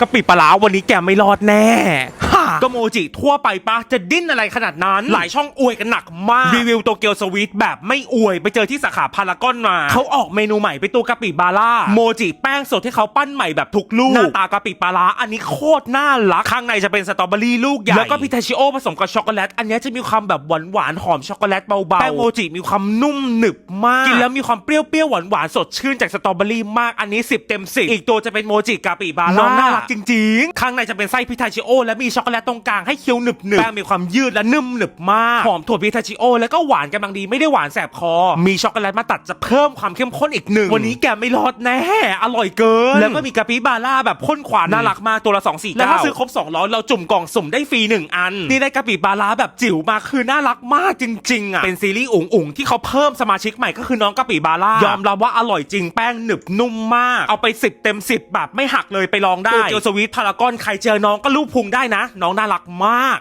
กะปิปลาร้าวันนี้แกไม่รอดแน่ ก็โมจิทั่วไปปะจะดิ้นอะไรขนาดนั้น หลายช่องอวยกันหนักมาก รีวิวโตเกียวสวีทแบบไม่อวยไปเจอที่สาขาพารากอนมา เขาออกเมนูใหม่เป็นตัวกะปิบาร่าโมจิแป้งสดที่เขาปั้นใหม่แบบทุกลูก หน้าตากะปิปลาร้าอันนี้โคตรน่ารัก ข้างในจะเป็นสตรอเบอรี่ลูกใหญ่ แล้วก็พิทาชิโอผสมกับช็อกโกแลต อันนี้จะมีความแบบหวานหวานๆหอมช็อกโกแลตเบาๆแป้งโมจิมีความนุ่มหนึบมาก กินแล้วมีความเปรี้ยวเปรี้ยวหวานหวานๆสดชื่นจากสตรอเบอรี่มากอันนี้ 10 เต็ม 10 อีกตัวจะเป็นโมจิกะปิบาร่าน้องน่ารักจริงๆ ข้างในจะเป็นไส้พิทาชิโอและมีช็อกโกแลตตรงกลางให้เคี้ยวหนึบๆแป้งมีความยืดและนุ่มหนึบมาก หอมถั่วพิทาชิโอ แล้วก็หวานกำลังดีไม่ได้หวานแสบคอ มีช็อกโกแลตมาตัดจะเพิ่มความเข้มข้นอีกหนึ่ง วันนี้แกไม่รอดแน่ อร่อยเกิน แล้วก็มีกะปิบาร่าแบบข้นขวานน่ารักมากตัวละ2 4 9แล้วถ้าซื้อครบ200เราจุ่มกล่องสุ่มได้ฟรีหนึ่งอัน นี่ได้กะปิบาร่าแบบจิ๋วมาคือน่ารักมากจริงๆอะเป็นซีรีส์อุ๋งอุ๋งที่เขาเพิ่มสมาชิกใหม่ก็คือน้องกะปิบาร่ายอมรับว่าอร่อยจริงแป้งหนึบนุ่มมาก เอาไป 10 เต็ม 10 แบบไม่หักเลยไปลองได้โตเกียวสวีทพารากอนใครเจอน้องก็ลูบพุงได้นะน้องน่ารักมาก